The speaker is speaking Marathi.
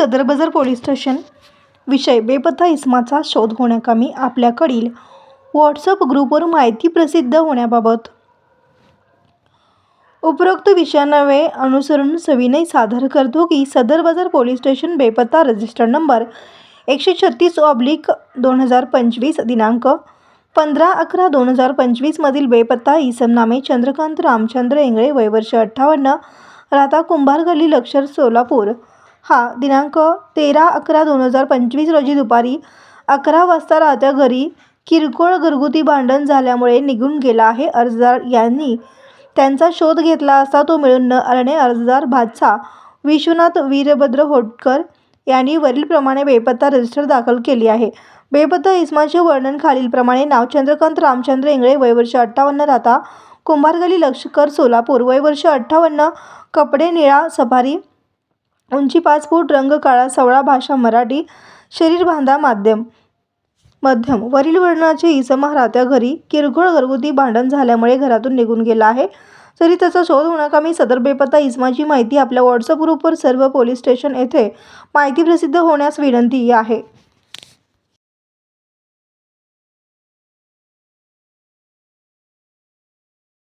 सदर बाजार पोलीस स्टेशन विषय बेपत्ता इसमाचा शोध होण्याकामी आपल्याकडील व्हॉट्सअप ग्रुपवर माहिती प्रसिद्ध होण्याबाबत. उपरोक्त विषयानवे अनुसरून सविनय सादर करतो की सदर बाजार पोलीस स्टेशन बेपत्ता रजिस्टर नंबर एकशे छत्तीस ऑब्लिक दोन हजार पंचवीस दिनांक पंधरा अकरा दोन हजार पंचवीसमधील बेपत्ता इसम नामे चंद्रकांत रामचंद्र इंगळे वय वर्ष अठ्ठावन्न राहता कुंभार गल्ली लक्षर सोलापूर हा दिनांक तेरा अकरा दोन हजार पंचवीस रोजी दुपारी अकरा वाजता राहत्या घरी किरकोळ घरगुती भांडण झाल्यामुळे निघून गेला आहे अर्जदार यांनी. त्यांचा शोध घेतला असता तो मिळून न आल्याने अर्जदार भातसा विश्वनाथ वीरभद्र होटकर यांनी वरीलप्रमाणे बेपत्ता रजिस्टर दाखल केली आहे. बेपत्ता इस्माचे वर्णन खालीलप्रमाणे नाव चंद्रकांत रामचंद्र इंगळे वयवर्ष अठ्ठावन्न राहता कुंभारगली लष्कर सोलापूर वयवर्ष अठ्ठावन्न कपडे निळा सफारी उंची पाच फूट रंग काळा सवळा भाषा मराठी शरीर बांधा माध्यम मध्यम. वरील वर्णाचे इसम राहत्या घरी किरकोळ घरगुती भांडण झाल्यामुळे घरातून निघून गेला आहे. तरी त्याचा शोध होण्याकामी सदर बेपत्ता इसमाची माहिती आपल्या व्हॉट्सअप ग्रुपवर सर्व पोलीस स्टेशन येथे माहिती प्रसिद्ध होण्यास विनंती आहे.